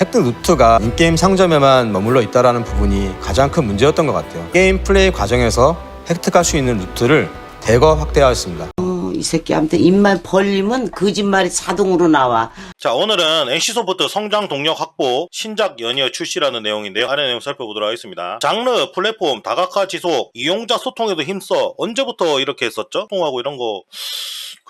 획득 루트가 인게임 상점에만 머물러 있다라는 부분이 가장 큰 문제였던 것 같아요. 게임 플레이 과정에서 획득할 수 있는 루트를 대거 확대하였습니다. 어, 이 새끼한테 입만 벌리면 거짓말이 자동으로 나와. 자, 오늘은 NC소프트 성장 동력 확보 신작 연이어 출시라는 내용인데요. 아래 내용 살펴보도록 하겠습니다. 장르, 플랫폼, 다각화 지속, 이용자 소통에도 힘써. 언제부터 이렇게 했었죠? 소통하고 이런 거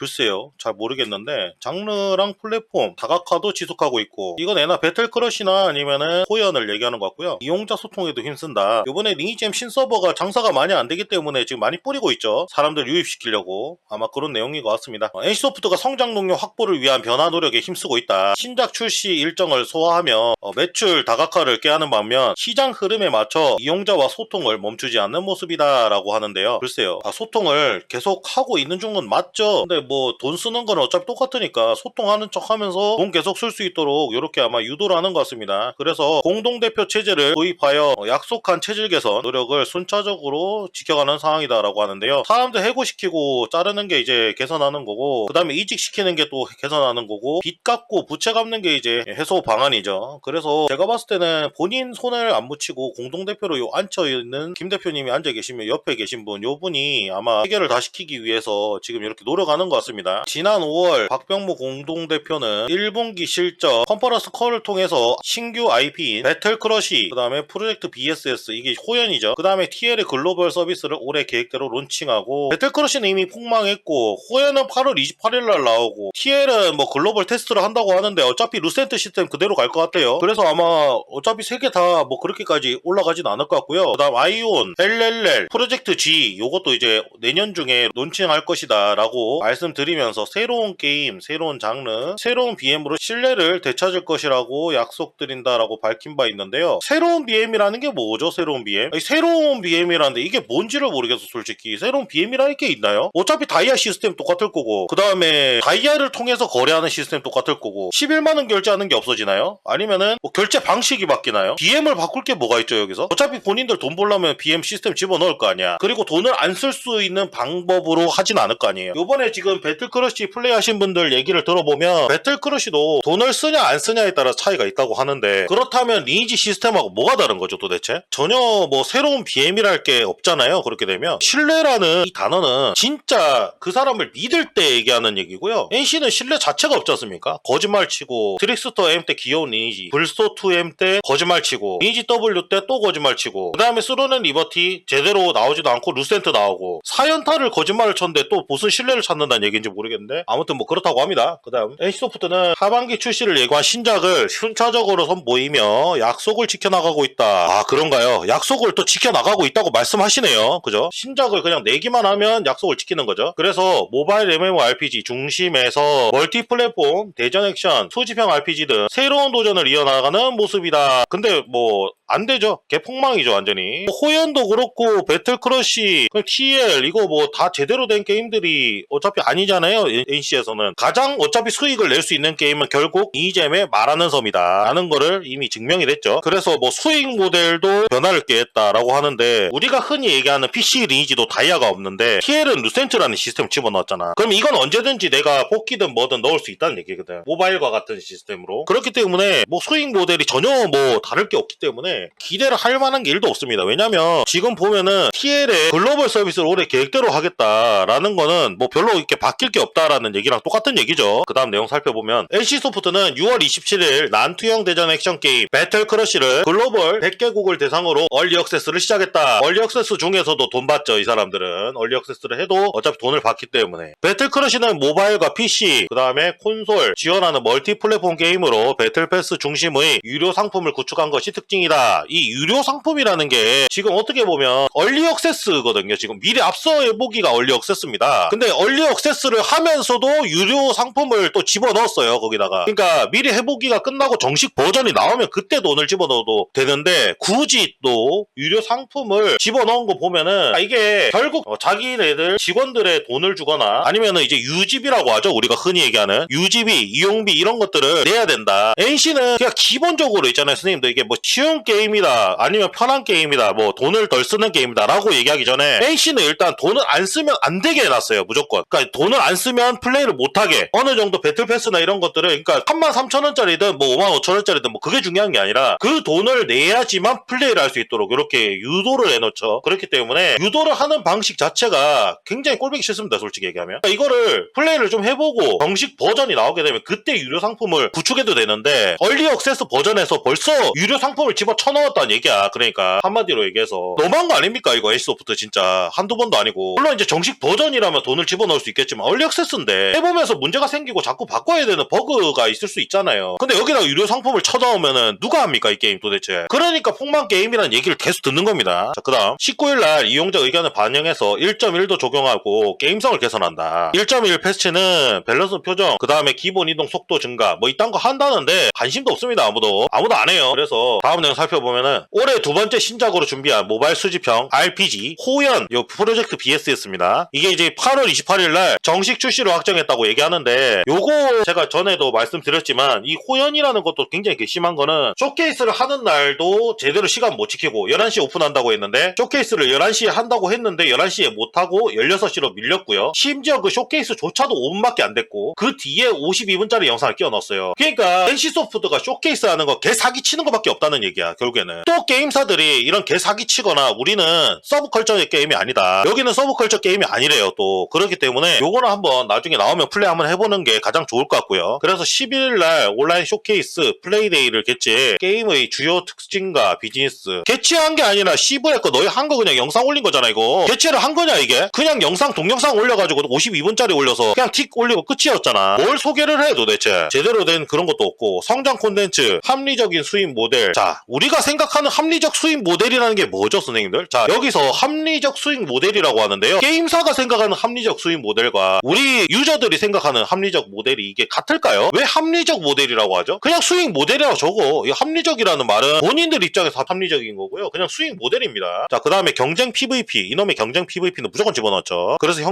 글쎄요. 잘 모르겠는데 장르랑 플랫폼, 다각화도 지속하고 있고 이건 애나 배틀크러시나 아니면은 호연을 얘기하는 것 같고요. 이용자 소통에도 힘쓴다. 이번에 리니지엠 신서버가 장사가 많이 안 되기 때문에 지금 많이 뿌리고 있죠. 사람들 유입시키려고 아마 그런 내용 인 것 같습니다. 어, NC소프트가 성장 동력 확보를 위한 변화 노력에 힘쓰고 있다. 신작 출시 일정을 소화하며 어, 매출 다각화를 깨하는 반면 시장 흐름에 맞춰 이용자와 소통을 멈추지 않는 모습이다라고 하는데요. 글쎄요. 아, 소통을 계속 하고 있는 중은 맞죠. 근데 뭐 돈 쓰는 건 어차피 똑같으니까 소통하는 척 하면서 돈 계속 쓸 수 있도록 이렇게 아마 유도를 하는 것 같습니다. 그래서 공동대표 체제를 도입하여 어, 약속한 체질 개선 노력을 순차적으로 지켜가는 상황이다라고 하는데요. 사람들 해고시키고 자르는 게 이제 개선하는 거고 그 다음에 이직시키는 게 또 개선하는 거고 빚 갚고 부채 갚는 게 이제 해소 방안이죠. 그래서 제가 봤을 때는 본인 손을 안 묻히고 공동대표로 요 앉혀 있는 김 대표님이 앉아 계시면 옆에 계신 분, 요 분이 아마 해결을 다 시키기 위해서 지금 이렇게 노력하는 것 같습니다. 지난 5월 박병무 공동대표는 1분기 실적 컨퍼런스 콜을 통해서 신규 IP인 배틀크러시, 그 다음에 프로젝트 BSS 이게 호연이죠. 그 다음에 TL의 글로벌 서비스를 올해 계획대로 론칭하고 배틀크러시는 이미 폭망했고 호연은 8월 28일 날 나오고 TL은 뭐 글로벌 테스트를 한다고 하는데 어차피 루센트 시스템 그대로 갈 것 같아요. 그래서 아마 어차피 세 개 다 뭐 그렇게까지 올라가진 않을 것 같고요. 그 다음 아이온, LLL, 프로젝트 G 요것도 이제 내년 중에 론칭할 것이다 라고 말씀드리면서 새로운 게임, 새로운 장르, 새로운 BM으로 신뢰를 되찾을 것이라고 약속드린다라고 밝힌 바 있는데요. 새로운 BM이라는 게 뭐죠? 새로운 BM? 새로운 BM이라는데 이게 뭔지를 모르겠어 솔직히. 새로운 BM이라는 게 있나요? 어차피 다이아 시스템 똑같을 거고 그 다음에 다이아를 통해서 거래하는 시스템 똑같을 거고 11만 원 결제하는 게 없어지나요? 아니면은 뭐 결제 방식이 바뀌나요? BM을 바꿀 게 뭐가 있죠 여기서? 어차피 본인들 돈 벌려면 BM 시스템 집어넣을 거 아니야. 그리고 돈을 안 쓸 수 있는 방법으로 하진 않을 거 아니에요. 요번에 지금 배틀크러쉬 플레이 하신 분들 얘기를 들어보면 배틀크러쉬도 돈을 쓰냐 안 쓰냐에 따라 차이가 있다고 하는데 그렇다면 리니지 시스템하고 뭐가 다른 거죠 도대체? 전혀 뭐 새로운 BM이랄 게 없잖아요. 그렇게 되면 신뢰라는 이 단어는 진짜 그 사람 을 믿을 때 얘기하는 얘기고요. NC는 신뢰 자체가 없지 않습니까? 거짓말 치고 트릭스터 M 때 귀여운 리니지, 불소 2M 때 거짓말 치고 리니지 W 때 또 거짓말 치고 그 다음에 스로넨 리버티 제대로 나오지도 않고 루센트 나오고 사연타를 거짓말을 쳤는데 또 무슨 신뢰를 찾는다는 얘기인지 모르겠는데 아무튼 뭐 그렇다고 합니다. 그 다음 NC소프트는 하반기 출시를 예고한 신작을 순차적으로 선보이며 약속을 지켜나가고 있다. 아 그런가요? 약속을 또 지켜나가고 있다고 말씀하시네요. 그죠? 신작을 그냥 내기만 하면 약속을 지키는 거죠. 그래서 모바일 MMORPG 중심에서 멀티 플랫폼, 대전 액션, 소지평 RPG 등 새로운 도전을 이어나가는 모습이다. 근데 뭐 안 되죠. 개폭망이죠, 완전히. 호연도 그렇고, 배틀 크러쉬, TL, 이거 뭐 다 제대로 된 게임들이 어차피 아니잖아요, NC에서는. 가장 어차피 수익을 낼 수 있는 게임은 결국 이잼의 말하는 섬이다. 라는 거를 이미 증명이 됐죠. 그래서 뭐 수익 모델도 변화를 꾀했다라고 하는데, 우리가 흔히 얘기하는 PC 리니지도 다이아가 없는데, TL은 루센트라는 시스템 집어 넣었잖아. 그럼 이건 언제든지 내가 뽑기든 뭐든 넣을 수 있다는 얘기거든. 모바일과 같은 시스템으로. 그렇기 때문에 뭐 수익 모델이 전혀 뭐 다를 게 없기 때문에 기대를 할 만한 게 일도 없습니다. 왜냐면 지금 보면은 TL의 글로벌 서비스를 올해 계획대로 하겠다라는 거는 뭐 별로 이렇게 바뀔 게 없다라는 얘기랑 똑같은 얘기죠. 그 다음 내용 살펴보면 NC소프트는 6월 27일 난투형 대전 액션 게임 배틀 크러쉬를 글로벌 100개국을 대상으로 얼리 액세스를 시작했다. 얼리 액세스 중에서도 돈 받죠. 이 사람들은 얼리 액세스를 해도 어차피 돈을 받기 때문에 배틀 크러쉬는 모바일과 PC 그 다음에 콘솔 지원하는 멀티 플랫폼 게임으로 배틀 패스 중심의 유료 상품을 구축한 것이 특징이다. 이 유료 상품이라는 게 지금 어떻게 보면 얼리 액세스거든요. 지금 미리 앞서 해보기가 얼리 액세스입니다. 근데 얼리 액세스를 하면서도 유료 상품을 또 집어넣었어요. 거기다가. 그러니까 미리 해보기가 끝나고 정식 버전이 나오면 그때 돈을 집어넣어도 되는데 굳이 또 유료 상품을 집어넣은 거 보면은 아, 이게 결국 어, 자기네들 직원들의 돈을 주고 주 거나 아니면은 이제 유지비라고 하죠. 우리가 흔히 얘기하는 유지비, 이용비 이런 것들을 내야 된다. NC는 그냥 기본적으로 있잖아요. 선생님들 이게 뭐 쉬운 게임이다 아니면 편한 게임이다 뭐 돈을 덜 쓰는 게임이다라고 얘기하기 전에 NC는 일단 돈을 안 쓰면 안 되게 해놨어요. 무조건. 그러니까 돈을 안 쓰면 플레이를 못 하게 어느 정도 배틀 패스나 이런 것들을 그러니까 3만 3천 원짜리든 뭐 5만 5천 원짜리든 뭐 그게 중요한 게 아니라 그 돈을 내야지만 플레이를 할 수 있도록 이렇게 유도를 해놓죠. 그렇기 때문에 유도를 하는 방식 자체가 굉장히 꼴보기 싫습니다. 솔직히 얘기하면. 그러니까 이거를 플레이를 좀 해보고 정식 버전이 나오게 되면 그때 유료 상품을 구축해도 되는데 얼리 억세스 버전에서 벌써 유료 상품을 집어 쳐넣었다는 얘기야. 그러니까 한마디로 얘기해서 너무한 거 아닙니까? 이거 에이스소프트 진짜 한두 번도 아니고 물론 이제 정식 버전이라면 돈을 집어넣을 수 있겠지만 얼리 억세스인데 해보면서 문제가 생기고 자꾸 바꿔야 되는 버그가 있을 수 있잖아요. 근데 여기다가 유료 상품을 쳐넣으면은 누가 합니까 이 게임 도대체? 그러니까 폭망 게임이라는 얘기를 계속 듣는 겁니다. 자 그 다음 19일날 이용자 의견을 반영해서 1.1도 적용하고 게임성을 개선한다. 1.1 패치는 밸런스 표정, 그 다음에 기본 이동 속도 증가 뭐 이딴 거 한다는데 관심도 없습니다 아무도 아무도 안 해요. 그래서 다음 내용 살펴보면은 올해 두 번째 신작으로 준비한 모바일 수집형 RPG 호연 요 프로젝트 BS였습니다. 이게 이제 8월 28일 날 정식 출시를 확정했다고 얘기하는데 요거 제가 전에도 말씀드렸지만 이 호연이라는 것도 굉장히 괘씸한 거는 쇼케이스를 하는 날도 제대로 시간 못 지키고 11시에 오픈한다고 했는데 쇼케이스를 11시에 한다고 했는데 11시에 못하고 16시로 밀렸고요. 심지어 그 쇼케이스조차도 5분밖에 안 됐고 그 뒤에 52분짜리 영상을 끼워 넣었어요. 그러니까 NC소프트가 쇼케이스 하는 거 개 사기 치는 것밖에 없다는 얘기야 결국에는. 또 게임사들이 이런 개 사기 치거나 우리는 서브컬처의 게임이 아니다. 여기는 서브컬처 게임이 아니래요 또. 그렇기 때문에 요거는 한번 나중에 나오면 플레이 한번 해보는 게 가장 좋을 것 같고요. 그래서 11일 날 온라인 쇼케이스 플레이데이를 개최 게임의 주요 특징과 비즈니스 개최한 게 아니라 시브에 거 너희 한 거 그냥 영상 올린 거잖아 이거 개최를 한 거냐 이게 그냥 영상 동영상 올려가 지고 52분짜리 올려서 그냥 틱 올리고 끝이었잖아. 뭘 소개를 해 도대체? 제대로 된 그런 것도 없고 성장 콘텐츠 합리적인 수입 모델. 자 우리가 생각하는 합리적 수입 모델이라는 게 뭐죠 선생님들? 자 여기서 합리적 수익 모델이라고 하는데요. 게임사가 생각하는 합리적 수익 모델과 우리 유저들이 생각하는 합리적 모델이 이게 같을까요? 왜 합리적 모델이라고 하죠? 그냥 수익 모델이라고 적어. 이 합리적이라는 말은 본인들 입장에서 합리적인 거고요. 그냥 수익 모델입니다. 자 그 다음에 경쟁 PVP 이놈의 경쟁 PVP는 무조건 집어넣었죠. 그래서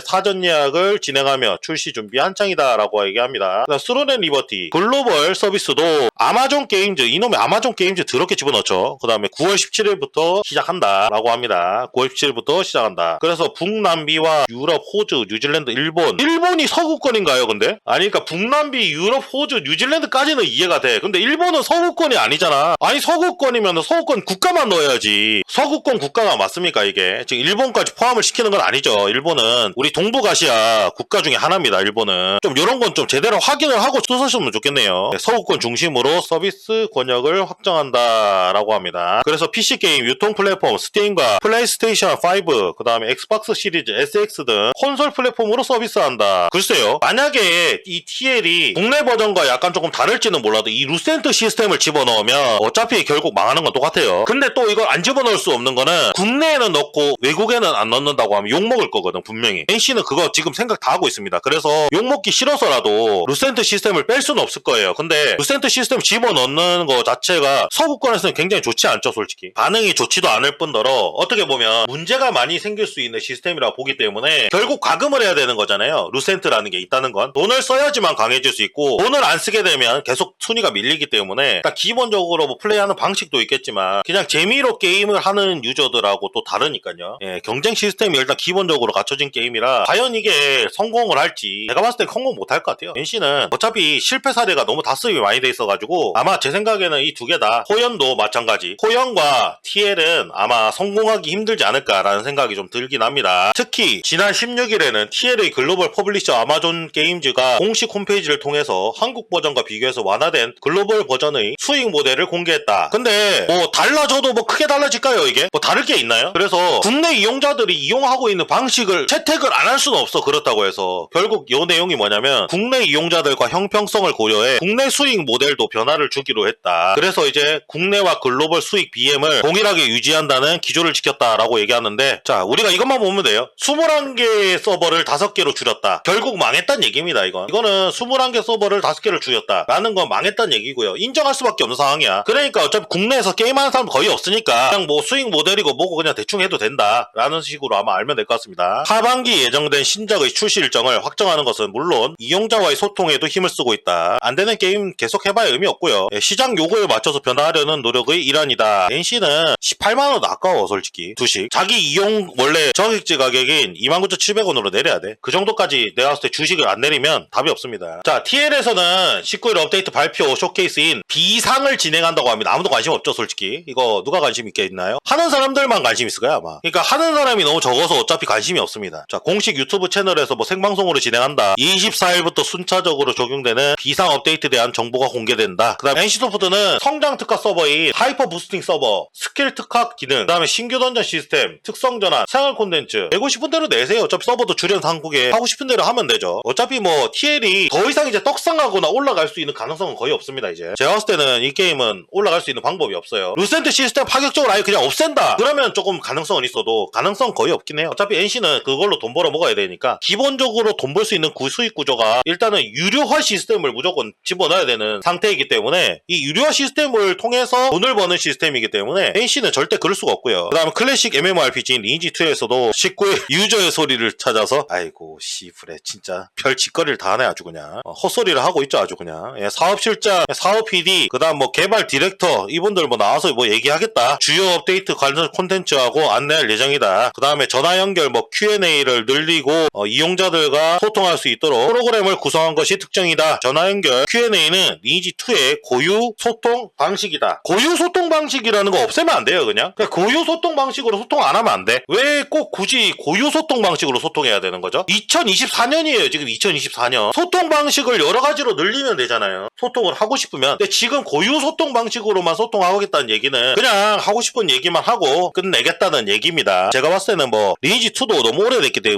사전 예약을 진행하며 출시 준비 한창이다라고 얘기합니다. 스로넨 리버티 글로벌 서비스도 아마존 게임즈 이놈의 아마존 게임즈 더럽게 집어넣었죠. 그 다음에 9월 17일부터 시작한다라고 합니다. 9월 17일부터 시작한다. 그래서 북남비와 유럽 호주 뉴질랜드 일본. 일본이 서구권인가요 근데? 아니 그러니까 북남비 유럽 호주 뉴질랜드까지는 이해가 돼. 근데 일본은 서구권이 아니잖아. 아니 서구권이면 서구권 국가만 넣어야지. 서구권 국가가 맞습니까 이게? 지금 일본까지 포함을 시키는 건 아니죠. 일본은 우리 동북아시아 국가 중에 하나입니다 일본은. 좀 이런 건 좀 제대로 확인을 하고 쏘셨으면 좋겠네요. 네, 서구권 중심으로 서비스 권역을 확정한다라고 합니다. 그래서 PC게임 유통 플랫폼 스팀과 플레이스테이션 5 그 다음에 엑스박스 시리즈 SX 등 콘솔 플랫폼으로 서비스한다. 글쎄요 만약에 이 TL이 국내 버전과 약간 조금 다를지는 몰라도 이 루센트 시스템을 집어넣으면 어차피 결국 망하는 건 똑같아요. 근데 또 이걸 안 집어넣을 수 없는 거는 국내에는 넣고 외국에는 안 넣는다고 하면 욕먹을 거거든 분명히 NC는 그거 지금 생각 다 하고 있습니다. 그래서 욕먹기 싫어서라도 루센트 시스템을 뺄 수는 없을 거예요. 근데 루센트 시스템 집어넣는 거 자체가 서구권에서는 굉장히 좋지 않죠 솔직히. 반응이 좋지도 않을 뿐더러 어떻게 보면 문제가 많이 생길 수 있는 시스템이라 보기 때문에 결국 과금을 해야 되는 거잖아요. 루센트라는 게 있다는 건. 돈을 써야지만 강해질 수 있고 돈을 안 쓰게 되면 계속 순위가 밀리기 때문에 일단 기본적으로 뭐 플레이하는 방식도 있겠지만 그냥 재미로 게임을 하는 유저들하고 또 다르니까요. 예, 경쟁 시스템이 일단 기본적으로 갖춰진 게임이라 과연 이게 성공을 할지 제가 봤을 때 성공 못할 것 같아요 NC는 어차피 실패 사례가 너무 다습이 많이 돼 있어가지고 아마 제 생각에는 이 두 개 다 호연도 마찬가지 호연과 TL은 아마 성공하기 힘들지 않을까라는 생각이 좀 들긴 합니다 특히 지난 16일에는 TL의 글로벌 퍼블리셔 아마존 게임즈가 공식 홈페이지를 통해서 한국 버전과 비교해서 완화된 글로벌 버전의 수익 모델을 공개했다 근데 뭐 달라져도 뭐 크게 달라질까요 이게? 뭐 다를 게 있나요? 그래서 국내 이용자들이 이용하고 있는 방식을 채택을 안 할 수는 없어 그렇다고 해서. 결국 요 내용이 뭐냐면 국내 이용자들과 형평성을 고려해 국내 수익 모델도 변화를 주기로 했다. 그래서 이제 국내와 글로벌 수익 BM을 동일하게 유지한다는 기조를 지켰다라고 얘기하는데 자 우리가 이것만 보면 돼요. 21개 서버를 5개로 줄였다. 결국 망했단 얘기입니다 이건. 이거는 21개 서버를 5개를 줄였다. 라는 건 망했단 얘기고요. 인정할 수밖에 없는 상황이야. 그러니까 어차피 국내에서 게임하는 사람 거의 없으니까 그냥 뭐 수익 모델이고 뭐고 그냥 대충 해도 된다. 라는 식으로 아마 알면 될 것 같습니다. 하반기 예정된 신작의 출시 일정을 확정하는 것은 물론 이용자와의 소통에도 힘을 쓰고 있다. 안 되는 게임 계속 해봐야 의미 없고요. 예, 시장 요구에 맞춰서 변화하려는 노력의 일환이다. NC는 18만 원 아까워 솔직히 주식. 자기 이용 원래 저격지 가격인 29,700원으로 내려야 돼. 그 정도까지 내가 봤을 때 주식을 안 내리면 답이 없습니다. 자 TL에서는 19일 업데이트 발표 쇼케이스인 비상을 진행한다고 합니다. 아무도 관심 없죠 솔직히. 이거 누가 관심 있게 있나요? 하는 사람들만 관심 있을 거야 아마. 그러니까 하는 사람이 너무 적어서 어차피 관심이 없습니다. 자 공식 유튜브 채널에서 뭐 생방송으로 진행한다. 24일부터 순차적으로 적용되는 비상 업데이트에 대한 정보가 공개된다. 그 다음 NC소프트는 성장 특화 서버인 하이퍼 부스팅 서버, 스킬 특화 기능, 그 다음에 신규 던전 시스템, 특성 전환, 생활 콘텐츠 내고 싶은 대로 내세요. 어차피 서버도 줄여서 한국에 하고 싶은 대로 하면 되죠. 어차피 뭐 TL이 더 이상 이제 떡상하거나 올라갈 수 있는 가능성은 거의 없습니다 이제. 제가 봤을 때는 이 게임은 올라갈 수 있는 방법이 없어요. 루센트 시스템 파격적으로 아예 그냥 없앤다. 그러면 조금 가능성은 있어도 가능성 거의 없긴 해요. 어차피 NC는 그걸로 돈 벌어 먹어야 되니까 기본적으로 돈 벌 수 있는 구 수익 구조가 일단은 유료화 시스템을 무조건 집어넣어야 되는 상태이기 때문에 이 유료화 시스템을 통해서 돈을 버는 시스템이기 때문에 NC는 절대 그럴 수가 없고요. 그 다음에 클래식 MMORPG인 리니지2에서도 19의 유저의 소리를 찾아서 아이고 씨부레 진짜 별 짓거리를 다 하네 아주 그냥 어, 헛소리를 하고 있죠 아주 그냥 예, 사업실장, 사업 PD, 그 다음 뭐 개발 디렉터 이분들 뭐 나와서 뭐 얘기하겠다 주요 업데이트 관련 콘텐츠하고 안내할 예정이다. 그 다음에 전화 연결 뭐 Q&A를 늘리고 어, 이용자들과 소통할 수 있도록 프로그램을 구성한 것이 특징이다. 전화 연결 Q&A는 리니지2의 고유 소통 방식이다. 고유 소통 방식이라는 거 없애면 안 돼요 그냥. 그냥 고유 소통 방식으로 소통 안 하면 안 돼. 왜 꼭 굳이 고유 소통 방식으로 소통해야 되는 거죠? 2024년이에요 지금 2024년. 소통 방식을 여러 가지로 늘리면 되잖아요. 소통을 하고 싶으면. 근데 지금 고유 소통 방식으로만 소통하겠다는 얘기는 그냥 하고 싶은 얘기만 하고 끝내겠다는 얘기입니다. 제가 봤을 때는 뭐 리니지2도 너무 오래됐기 때문에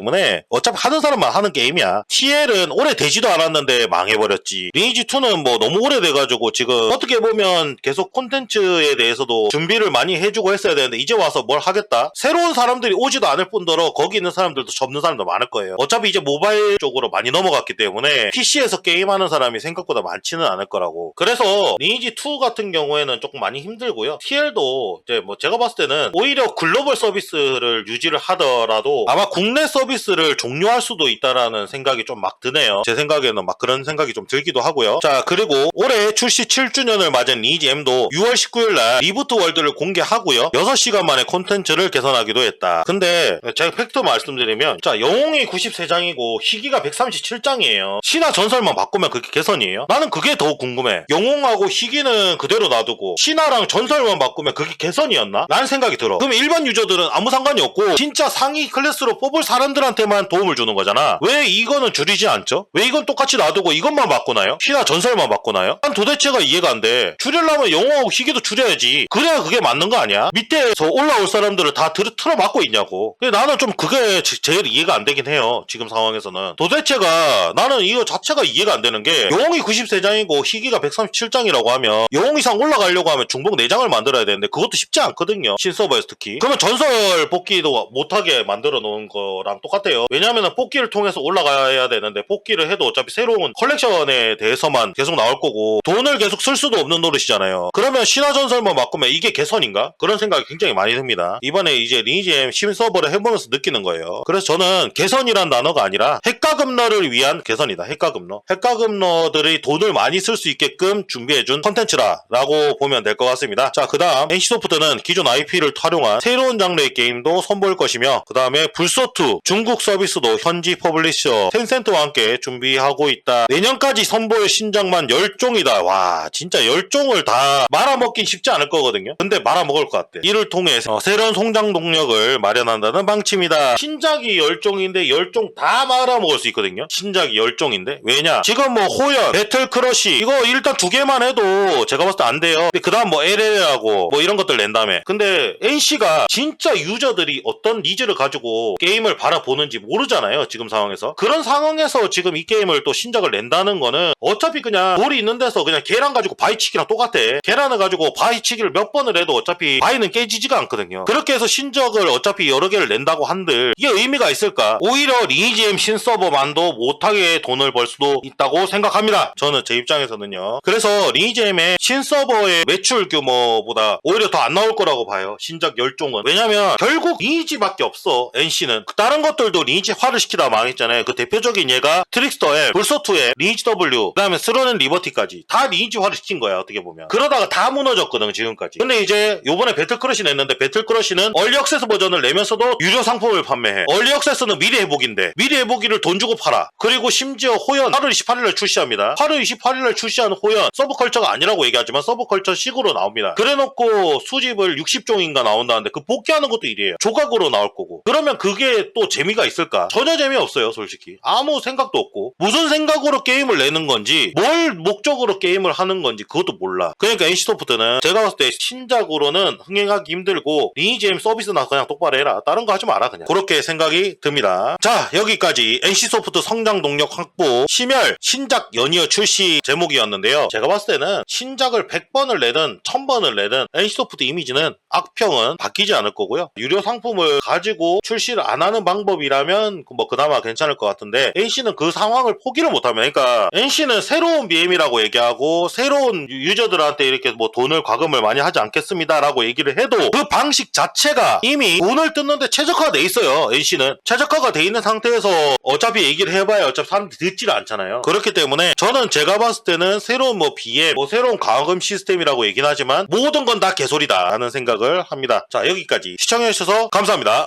어차피 하는 사람만 하는 게임이야. TL은 오래되지도 않았는데 망해버렸지. 리니지2는 뭐 너무 오래돼가지고 지금 어떻게 보면 계속 콘텐츠에 대해서도 준비를 많이 해주고 했어야 되는데 이제 와서 뭘 하겠다? 새로운 사람들이 오지도 않을 뿐더러 거기 있는 사람들도 접는 사람도 많을 거예요. 어차피 이제 모바일 쪽으로 많이 넘어갔기 때문에 PC에서 게임하는 사람이 생각보다 많지는 않을 거라고. 그래서 리니지2 같은 경우에는 조금 많이 힘들고요. TL도 이제 뭐 제가 봤을 때는 오히려 글로벌 서비스를 유지를 하더라도 아마 국내 서비스 를 종료할 수도 있다라는 생각이 좀 막 드네요. 제 생각에는 막 그런 생각이 좀 들기도 하고요. 자 그리고 올해 출시 7주년을 맞은 리니지 M도 6월 19일 날 리부트 월드를 공개하고요. 6시간 만에 콘텐츠를 개선하기도 했다. 근데 제가 팩트 말씀드리면 자 영웅이 93장이고 희귀가 137장이에요. 신화 전설만 바꾸면 그게 개선이에요? 나는 그게 더 궁금해. 영웅하고 희귀는 그대로 놔두고 신화랑 전설만 바꾸면 그게 개선이었나? 라는 생각이 들어. 그럼 일반 유저들은 아무 상관이 없고 진짜 상위 클래스로 뽑을 사람 들한테만 도움을 주는 거잖아. 왜 이거는 줄이지 않죠? 왜 이건 똑같이 놔두고 이것만 바꾸나요? 신화 전설만 바꾸나요? 난 도대체가 이해가 안 돼. 줄이려면 영웅하고 희귀도 줄여야지. 그래야 그게 맞는 거 아니야? 밑에서 올라올 사람들을 다 틀어, 틀어 막고 있냐고. 근데 나는 좀 그게 제- 제일 이해가 안 되긴 해요. 지금 상황에서는. 도대체가 나는 이거 자체가 이해가 안 되는 게 영웅이 93장이고 희귀가 137장이라고 하면 영웅 이상 올라가려고 하면 중복 4장을 만들어야 되는데 그것도 쉽지 않거든요. 신서버에서 특히. 그러면 전설 뽑기도 못하게 만들어 놓은 거랑 똑같아요. 왜냐하면 뽑기를 통해서 올라가야 되는데 뽑기를 해도 어차피 새로운 컬렉션에 대해서만 계속 나올 거고 돈을 계속 쓸 수도 없는 노릇이잖아요. 그러면 신화 전설만 바꾸면 이게 개선인가? 그런 생각이 굉장히 많이 듭니다. 이번에 이제 리니지엠 신서버를 해보면서 느끼는 거예요. 그래서 저는 개선이란 단어가 아니라 핵가금러를 위한 개선이다. 핵가금러. 핵가금러들이 돈을 많이 쓸 수 있게끔 준비해준 컨텐츠라라고 보면 될 것 같습니다. 자, 그 다음 NC소프트는 기존 IP를 활용한 새로운 장르의 게임도 선보일 것이며 그 다음에 불소투 중국 서비스도 현지 퍼블리셔 텐센트와 함께 준비하고 있다. 내년까지 선보일 신작만 10종이다. 와, 진짜 10종을 다 말아먹긴 쉽지 않을 거거든요. 근데 말아먹을 것 같아. 이를 통해 서 새로운 성장 동력을 마련한다는 방침이다. 신작이 10종인데 10종 다 말아먹을 수 있거든요. 신작이 10종인데. 왜냐? 지금 뭐 호연, 배틀 크러쉬 이거 일단 두 개만 해도 제가 봤을 때 안 돼요. 근데 그 다음 뭐 LL하고 뭐 이런 것들 낸 다음에. 근데 NC가 진짜 유저들이 어떤 니즈를 가지고 게임을 바라 보는지 모르잖아요. 지금 상황에서. 그런 상황에서 지금 이 게임을 또 신작을 낸다는 거는 어차피 그냥 돌이 있는 데서 그냥 계란 가지고 바위치기랑 똑같아. 계란을 가지고 바위치기를 몇 번을 해도 어차피 바위는 깨지지가 않거든요. 그렇게 해서 신작을 어차피 여러 개를 낸다고 한들 이게 의미가 있을까? 오히려 리니지엠 신서버만도 못하게 돈을 벌 수도 있다고 생각합니다. 저는 제 입장에서는요. 그래서 리니지엠의 신서버의 매출 규모보다 오히려 더 안 나올 거라고 봐요. 신작 10종은. 왜냐면 결국 리니지밖에 없어. NC는. 다른 것들도 리니지화를 시키다 망했잖아요. 그 대표적인 예가 트릭스터 M, 불소2 M, 리니지 W, 그 다음에 스로는 리버티까지 다 리니지화를 시킨 거야 어떻게 보면. 그러다가 다 무너졌거든 지금까지. 근데 이제 요번에 배틀크러시 냈는데 배틀크러시는 얼리 액세스 버전을 내면서도 유료 상품을 판매해. 얼리 액세스는 미리 회복인데 미리 회복기를 돈 주고 팔아. 그리고 심지어 호연 8월 28일날 출시합니다. 8월 28일날 출시한 호연 서브컬처가 아니라고 얘기하지만 서브컬처 식으로 나옵니다. 그래놓고 수집을 60종인가 나온다는데 그 복귀하는 것도 일이에요. 조각으로 나올 거고. 그러면 그게 또 재미가 있을까? 전혀 재미없어요, 솔직히. 아무 생각도 없고. 무슨 생각으로 게임을 내는 건지, 뭘 목적으로 게임을 하는 건지 그것도 몰라. 그러니까 NC소프트는 제가 봤을 때 신작으로는 흥행하기 힘들고 리니지엠 서비스나 그냥 똑바로 해라. 다른 거 하지 마라 그냥. 그렇게 생각이 듭니다. 자, 여기까지 NC소프트 성장 동력 확보 심혈 신작 연이어 출시 제목이었는데요. 제가 봤을 때는 신작을 100번을 내든 1000번을 내든 NC소프트 이미지는 악평은 바뀌지 않을 거고요. 유료 상품을 가지고 출시를 안 하는 방법 이라면 뭐 그나마 괜찮을 것 같은데 NC는 그 상황을 포기를 못하면 그러니까 NC는 새로운 BM이라고 얘기하고 새로운 유- 유저들한테 이렇게 뭐 돈을 과금을 많이 하지 않겠습니다라고 얘기를 해도 그 방식 자체가 이미 돈을 뜯는데 최적화가 돼 있어요. NC는 최적화가 돼 있는 상태에서 어차피 얘기를 해봐야 어차피 사람들이 듣지를 않잖아요. 그렇기 때문에 저는 제가 봤을 때는 새로운 뭐 BM, 뭐 새로운 과금 시스템이라고 얘기는 하지만 모든 건 다 개소리다 하는 생각을 합니다. 자 여기까지 시청해주셔서 감사합니다.